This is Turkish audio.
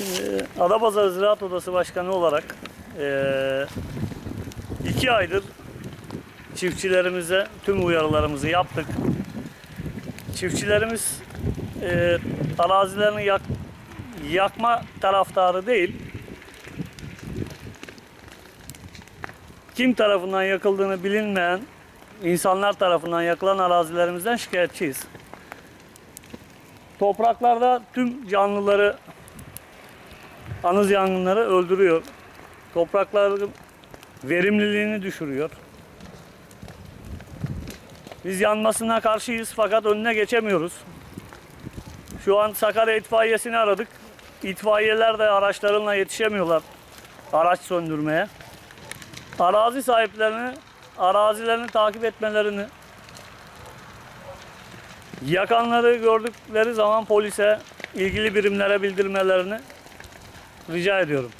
Şimdi Adapazarı Ziraat Odası Başkanı olarak eee, iki aydır çiftçilerimize tüm uyarılarımızı yaptık. Çiftçilerimiz eee arazilerini yak, yakma taraftarı değil. Kim tarafından yakıldığını bilinmeyen insanlar tarafından yakılan arazilerimizden şikayetçiyiz. Topraklarda tüm canlıları anız yangınları öldürüyor. Toprakların verimliliğini düşürüyor. Biz yanmasına karşıyız fakat önüne geçemiyoruz. Şu an Sakarya itfaiyesini aradık. İtfaiyeler de araçlarına yetişemiyorlar araç söndürmeye. Arazi sahiplerini arazilerini takip etmelerini yakanları gördükleri zaman polise ilgili birimlere bildirmelerini rica ediyorum.